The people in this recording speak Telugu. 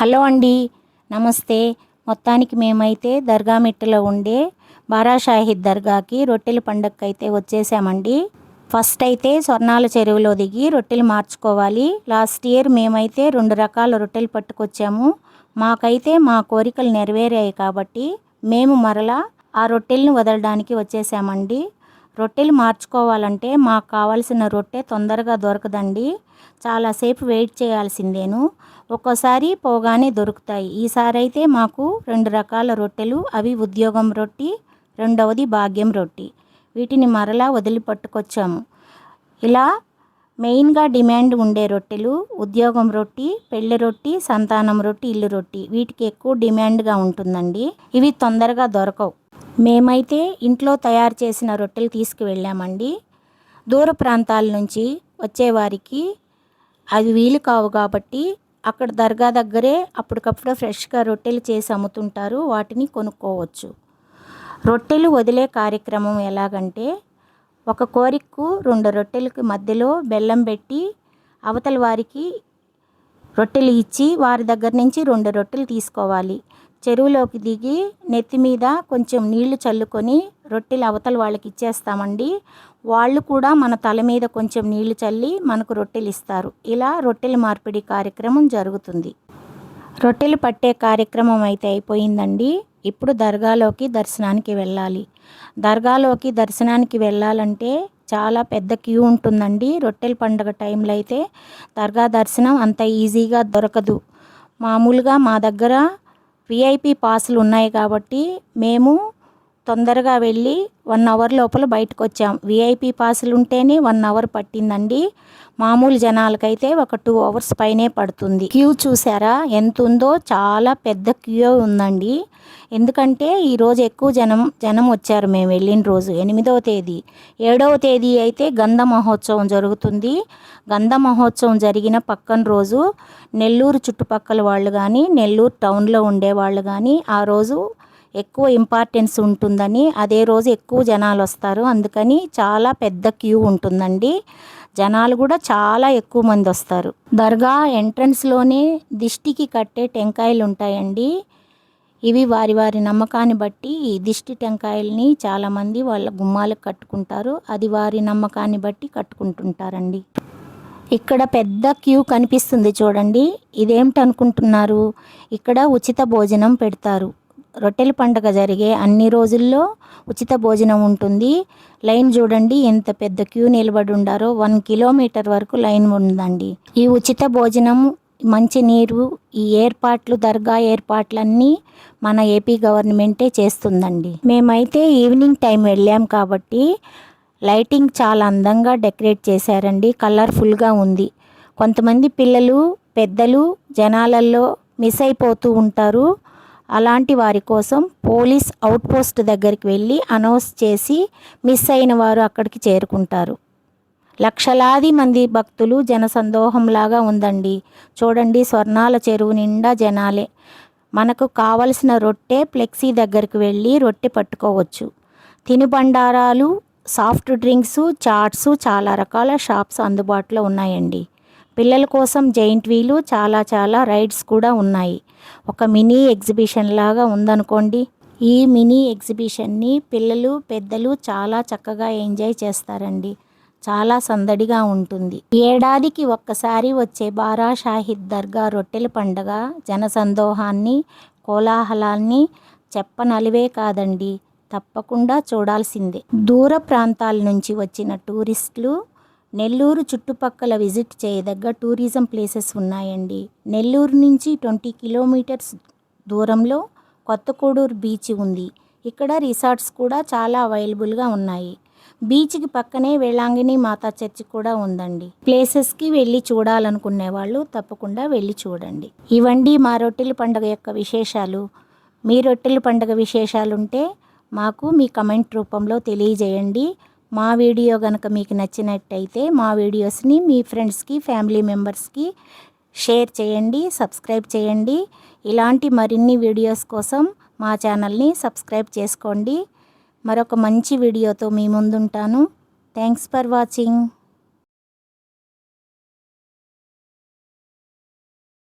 హలో అండి. నమస్తే. మొత్తానికి మేమైతే దర్గా మెట్టులో ఉండే బారాషాహిద్ దర్గాకి రొట్టెల పండగకి అయితే వచ్చేసామండి. ఫస్ట్ అయితే స్వర్ణాల చెరువులో దిగి రొట్టెలు మార్చుకోవాలి. లాస్ట్ ఇయర్ మేమైతే రెండు రకాల రొట్టెలు పట్టుకొచ్చాము. మాకైతే మా కోరికలు నెరవేరాయి కాబట్టి మేము మరలా ఆ రొట్టెలను వదలడానికి వచ్చేసామండి. రొట్టెలు మార్చుకోవాలంటే మాకు కావాల్సిన రొట్టె తొందరగా దొరకదండి. చాలాసేపు వెయిట్ చేయాల్సిందేను. ఒక్కోసారి పోగానే దొరుకుతాయి. ఈసారి అయితే మాకు రెండు రకాల రొట్టెలు అవి ఉద్యోగం రొట్టి రెండవది భాగ్యం రొట్టి. వీటిని మరలా వదిలి పట్టుకొచ్చాము. ఇలా మెయిన్గా డిమాండ్ ఉండే రొట్టెలు ఉద్యోగం రొట్టి పెళ్ళి రొట్టి సంతానం రొట్టి ఇల్లు రొట్టి వీటికి ఎక్కువ డిమాండ్గా ఉంటుందండి. ఇవి తొందరగా దొరకవు. మేమైతే ఇంట్లో తయారు చేసిన రొట్టెలు తీసుకువెళ్ళామండి. దూర ప్రాంతాల నుంచి వచ్చేవారికి అవి వీలు కావు కాబట్టి అక్కడ దర్గా దగ్గరే అప్పటికప్పుడు ఫ్రెష్గా రొట్టెలు చేసి అమ్ముతుంటారు. వాటిని కొనుక్కోవచ్చు. రొట్టెలు వదిలే కార్యక్రమం ఎలాగంటే ఒక కోరికకు రెండు రొట్టెలకు మధ్యలో బెల్లం పెట్టి అవతల వారికి రొట్టెలు ఇచ్చి వారి దగ్గర నుంచి రెండు రొట్టెలు తీసుకోవాలి. చెరువులోకి దిగి నెత్తి మీద కొంచెం నీళ్ళు చల్లుకొని రొట్టెలు అవతల వాళ్ళకి ఇచ్చేస్తామండి. వాళ్ళు కూడా మన తల మీద కొంచెం నీళ్ళు చల్లి మనకు రొట్టెలు ఇస్తారు. ఇలా రొట్టెల మార్పిడి కార్యక్రమం జరుగుతుంది. రొట్టెలు పట్టే కార్యక్రమం అయితే అయిపోయిందండి. ఇప్పుడు దర్గాలోకి దర్శనానికి వెళ్ళాలి. దర్గాలోకి దర్శనానికి వెళ్ళాలంటే చాలా పెద్ద క్యూ ఉంటుందండి. రొట్టెల పండగ టైంలో అయితే దర్గా దర్శనం అంత ఈజీగా దొరకదు. మామూలుగా మా దగ్గర విఐపి పాసులు ఉన్నాయి కాబట్టి మేము తొందరగా వెళ్ళి వన్ అవర్ లోపల బయటకు వచ్చాం విఐపి పాసులు ఉంటేనే వన్ అవర్ పట్టిందండి. మామూలు జనాలకైతే ఒక టూ అవర్స్ పైనే పడుతుంది. క్యూ చూసారా? ఎంత ఉందో చాలా పెద్ద క్యూ ఉందండి. ఎందుకంటే ఈరోజు ఎక్కువ జనం జనం వచ్చారు మేము వెళ్ళిన రోజు. ఎనిమిదవ తేదీ. ఏడవ తేదీ అయితే గంధ మహోత్సవం జరుగుతుంది. గంధ మహోత్సవం జరిగిన పక్కన రోజు నెల్లూరు చుట్టుపక్కల వాళ్ళు కానీ నెల్లూరు టౌన్లో ఉండేవాళ్ళు కానీ ఆ రోజు ఎక్కువ ఇంపార్టెన్స్ ఉంటుందని అదే రోజు ఎక్కువ జనాలు వస్తారు. అందుకని చాలా పెద్ద క్యూ ఉంటుందండి. జనాలు కూడా చాలా ఎక్కువ మంది వస్తారు. దర్గా ఎంట్రన్స్లోనే దిష్టికి కట్టే టెంకాయలు ఉంటాయండి. ఇవి వారి వారి నమ్మకాన్ని బట్టి ఈ దిష్టి టెంకాయల్ని చాలామంది వాళ్ళ గుమ్మాలకు కట్టుకుంటారు. అది వారి నమ్మకాన్ని బట్టి కట్టుకుంటుంటారండి. ఇక్కడ పెద్ద క్యూ కనిపిస్తుంది చూడండి. ఇదేమిటనుకుంటున్నారు ఇక్కడ ఉచిత భోజనం పెడతారు. రొట్టెల పండుగ జరిగే అన్ని రోజుల్లో ఉచిత భోజనం ఉంటుంది. లైన్ చూడండి ఎంత పెద్ద క్యూ నిలబడి ఉండారో వన్ కిలోమీటర్ వరకు లైన్ ఉందండి. ఈ ఉచిత భోజనం మంచినీరు ఈ ఏర్పాట్లు దర్గా ఏర్పాట్లన్నీ మన ఏపీ గవర్నమెంటే చేస్తుందండి. మేమైతే ఈవినింగ్ టైం వెళ్ళాం కాబట్టి లైటింగ్ చాలా అందంగా డెకరేట్ చేశారండి. కలర్ఫుల్గా ఉంది. కొంతమంది పిల్లలు పెద్దలు జనాలల్లో మిస్ అయిపోతూ ఉంటారు. అలాంటి వారి కోసం పోలీస్ అవుట్పోస్ట్ దగ్గరికి వెళ్ళి అనౌన్స్ చేసి మిస్ అయిన వారు అక్కడికి చేరుకుంటారు. లక్షలాది మంది భక్తులు జనసందోహంలాగా ఉందండి. చూడండి స్వర్ణాల చెరువు నిండా జనాలే. మనకు కావలసిన రొట్టె ఫ్లెక్సీ దగ్గరికి వెళ్ళి రొట్టె పట్టుకోవచ్చు. తినుబండారాలు సాఫ్ట్ డ్రింక్స్ చాట్స్ చాలా రకాల షాప్స్ అందుబాటులో ఉన్నాయండి. పిల్లల కోసం జైంట్ వీలు చాలా చాలా రైడ్స్ కూడా ఉన్నాయి. ఒక మినీ ఎగ్జిబిషన్ లాగా ఉందనుకోండి. ఈ మినీ ఎగ్జిబిషన్ని పిల్లలు పెద్దలు చాలా చక్కగా ఎంజాయ్ చేస్తారండి. చాలా సందడిగా ఉంటుంది. ఏడాదికి ఒక్కసారి వచ్చే బారా షాహిద్ దర్గా రొట్టెల పండగ జనసందోహాన్ని కోలాహలాన్ని చెప్పనలివే కాదండి. తప్పకుండా చూడాల్సిందే. దూర ప్రాంతాల నుంచి వచ్చిన టూరిస్టులు నెల్లూరు చుట్టుపక్కల విజిట్ చేయదగ్గ టూరిజం ప్లేసెస్ ఉన్నాయండి. నెల్లూరు నుంచి ట్వంటీ కిలోమీటర్స్ దూరంలో కొత్తకోడూరు బీచ్ ఉంది. ఇక్కడ రిసార్ట్స్ కూడా చాలా అవైలబుల్గా ఉన్నాయి. బీచ్కి పక్కనే వేళాంగిని మాతా చర్చి కూడా ఉందండి. ప్లేసెస్కి వెళ్ళి చూడాలనుకునే వాళ్ళు తప్పకుండా వెళ్ళి చూడండి. ఇవండి మా రొట్టెల పండుగ యొక్క విశేషాలు. మీ రొట్టెల పండుగ విశేషాలు ఉంటే మాకు మీ కమెంట్ రూపంలో తెలియజేయండి. మా వీడియో కనుక మీకు నచ్చినట్టయితే మా వీడియోస్ని మీ ఫ్రెండ్స్కి ఫ్యామిలీ మెంబర్స్కి షేర్ చేయండి సబ్స్క్రైబ్ చేయండి. ఇలాంటి మరిన్ని వీడియోస్ కోసం మా ఛానల్ని సబ్స్క్రైబ్ చేసుకోండి. మరొక మంచి వీడియోతో మీ ముందుంటాను. Thanks for watching.